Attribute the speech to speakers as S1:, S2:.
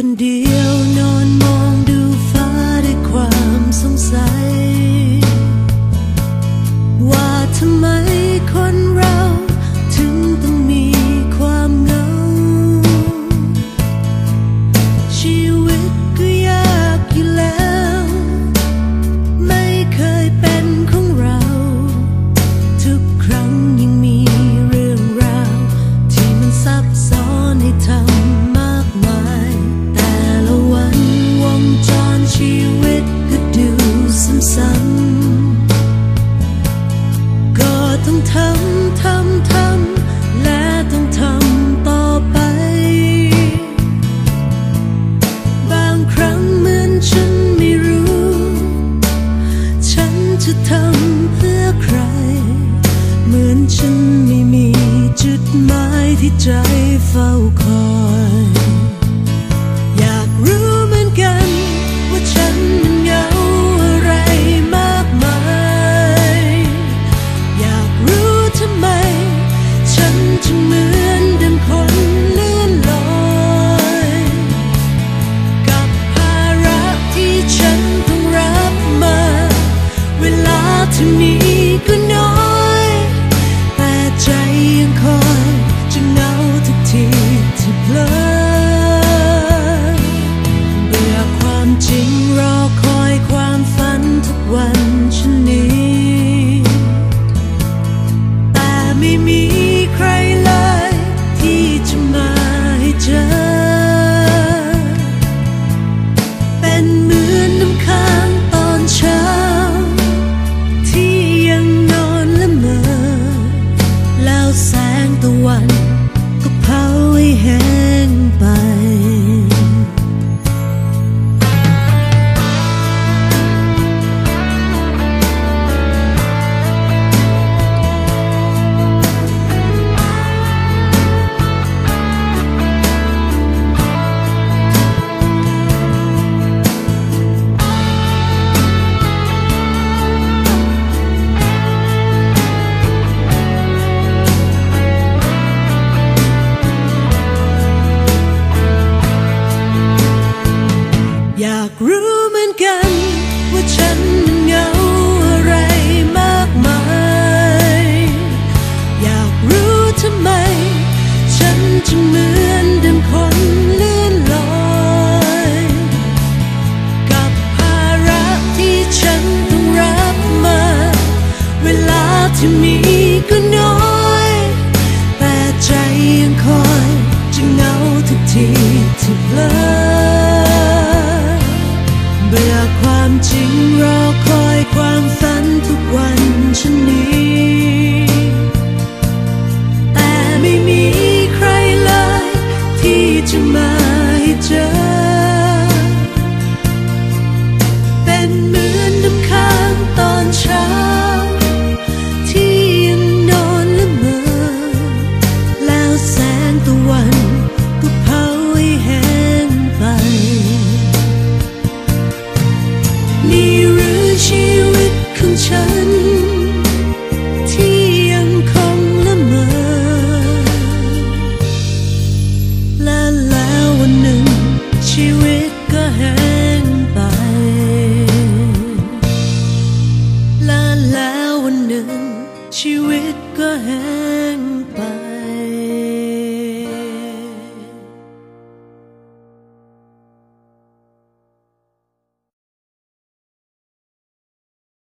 S1: suchen dir. ฉันไม่มีจุดหมายที่ใจเฝ้าคอยา nada.